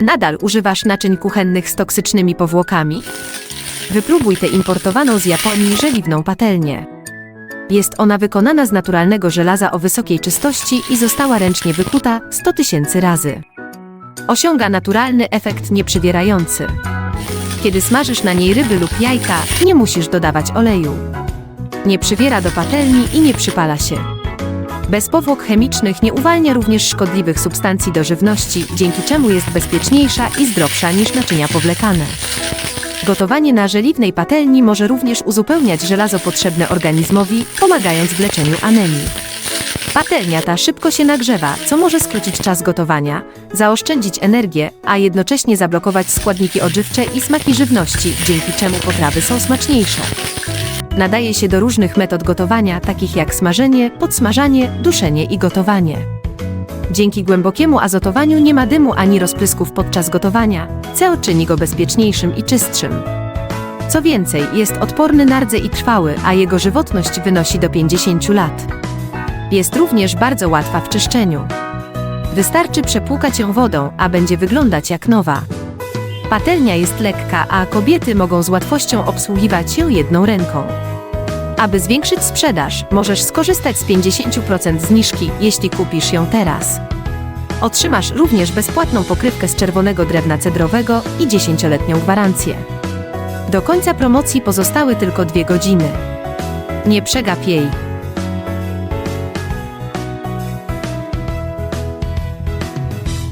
Nadal używasz naczyń kuchennych z toksycznymi powłokami? Wypróbuj tę importowaną z Japonii żeliwną patelnię. Jest ona wykonana z naturalnego żelaza o wysokiej czystości i została ręcznie wykuta 100 tysięcy razy. Osiąga naturalny efekt nieprzywierający. Kiedy smażysz na niej ryby lub jajka, nie musisz dodawać oleju. Nie przywiera do patelni i nie przypala się. Bez powłok chemicznych nie uwalnia również szkodliwych substancji do żywności, dzięki czemu jest bezpieczniejsza i zdrowsza niż naczynia powlekane. Gotowanie na żeliwnej patelni może również uzupełniać żelazo potrzebne organizmowi, pomagając w leczeniu anemii. Patelnia ta szybko się nagrzewa, co może skrócić czas gotowania, zaoszczędzić energię, a jednocześnie zablokować składniki odżywcze i smaki żywności, dzięki czemu potrawy są smaczniejsze. Nadaje się do różnych metod gotowania, takich jak smażenie, podsmażanie, duszenie i gotowanie. Dzięki głębokiemu azotowaniu nie ma dymu ani rozprysków podczas gotowania, co czyni go bezpieczniejszym i czystszym. Co więcej, jest odporny na rdze i trwały, a jego żywotność wynosi do 50 lat. Jest również bardzo łatwa w czyszczeniu. Wystarczy przepłukać ją wodą, a będzie wyglądać jak nowa. Patelnia jest lekka, a kobiety mogą z łatwością obsługiwać ją jedną ręką. Aby zwiększyć sprzedaż, możesz skorzystać z 50% zniżki, jeśli kupisz ją teraz. Otrzymasz również bezpłatną pokrywkę z czerwonego drewna cedrowego i 10-letnią gwarancję. Do końca promocji pozostały tylko dwie godziny. Nie przegap jej.